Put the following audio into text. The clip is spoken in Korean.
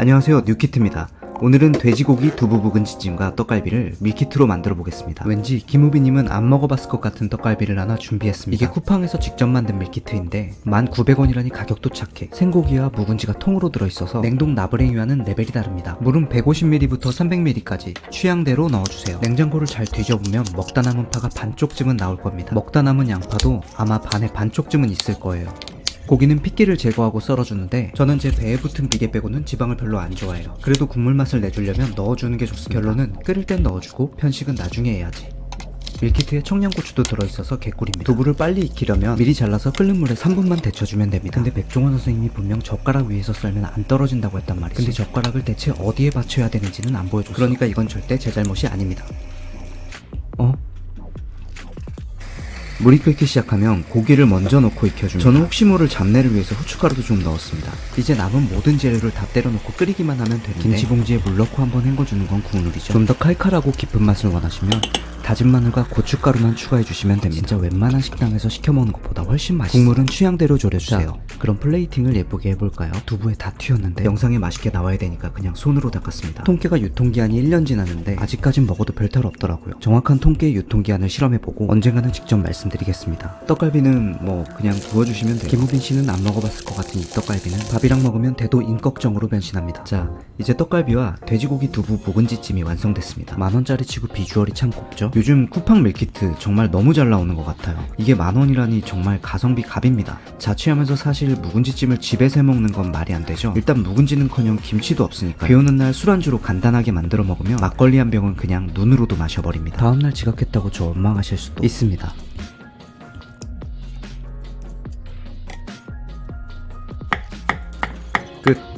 안녕하세요. 뉴키트입니다. 오늘은 돼지고기 두부 묵은 지찜과 떡갈비를 밀키트로 만들어 보겠습니다. 왠지 김우빈님은 안 먹어봤을 것 같은 떡갈비를 하나 준비했습니다. 이게 쿠팡에서 직접 만든 밀키트인데 1,900원이라니 가격도 착해. 생고기와 묵은지가 통으로 들어있어서 냉동 나브랭이와는 레벨이 다릅니다. 물은 150ml부터 300ml까지 취향대로 넣어주세요. 냉장고를 잘 뒤져보면 먹다 남은 파가 반쪽쯤은 나올 겁니다. 먹다 남은 양파도 아마 반의 반쪽쯤은 있을 거예요 고기는 핏기를 제거하고 썰어주는데 저는 제 배에 붙은 비계 빼고는 지방을 별로 안 좋아해요. 그래도 국물 맛을 내주려면 넣어주는 게 좋습니다. 결론은 끓일 땐 넣어주고 편식은 나중에 해야지. 밀키트에 청양고추도 들어있어서 개꿀입니다. 두부를 빨리 익히려면 미리 잘라서 끓는 물에 3분만 데쳐주면 됩니다. 근데 백종원 선생님이 분명 젓가락 위에서 썰면 안 떨어진다고 했단 말이지. 근데 젓가락을 대체 어디에 받쳐야 되는지는 안 보여줬어. 그러니까 이건 절대 제 잘못이 아닙니다. 물이 끓기 시작하면 고기를 먼저 넣고 익혀줍니다. 저는 혹시 모를 잡내를 위해서 후춧가루도 좀 넣었습니다. 이제 남은 모든 재료를 다 때려 넣고 끓이기만 하면 되는데 김치봉지에 물 넣고 한번 헹궈주는 건 국룰이죠. 좀 더 칼칼하고 깊은 맛을 원하시면 다진 마늘과 고춧가루만 추가해 주시면 됩니다. 진짜 웬만한 식당에서 시켜 먹는 것보다 훨씬 맛있어요. 국물은 취향대로 졸여주세요. 그럼 플레이팅을 예쁘게 해볼까요? 두부에 다 튀었는데 영상에 맛있게 나와야 되니까 그냥 손으로 닦았습니다. 통깨가 유통기한이 1년 지났는데 아직까진 먹어도 별탈 없더라고요. 정확한 통깨 유통기한을 실험해보고 언젠가는 직접 말씀드리겠습니다. 떡갈비는 뭐 그냥 구워주시면 돼요. 김우빈 씨는 안 먹어봤을 것 같은 이 떡갈비는 밥이랑 먹으면 대도 인걱정으로 변신합니다. 자, 이제 떡갈비와 돼지고기 두부 묵은지찜이 완성됐습니다. 만원짜리 치고 비주얼이 참 곱죠? 요즘 쿠팡 밀키트 정말 너무 잘 나오는 것 같아요. 이게 만원이라니 정말 가성비 갑입니다. 자취하면서 사실 묵은지찜을 집에서 해먹는 건 말이 안 되죠. 일단 묵은지는커녕 김치도 없으니까 비 오는 날 술안주로 간단하게 만들어 먹으면 막걸리 한 병은 그냥 눈으로도 마셔버립니다. 다음날 지각했다고 저 원망하실 수도 있습니다. 끝.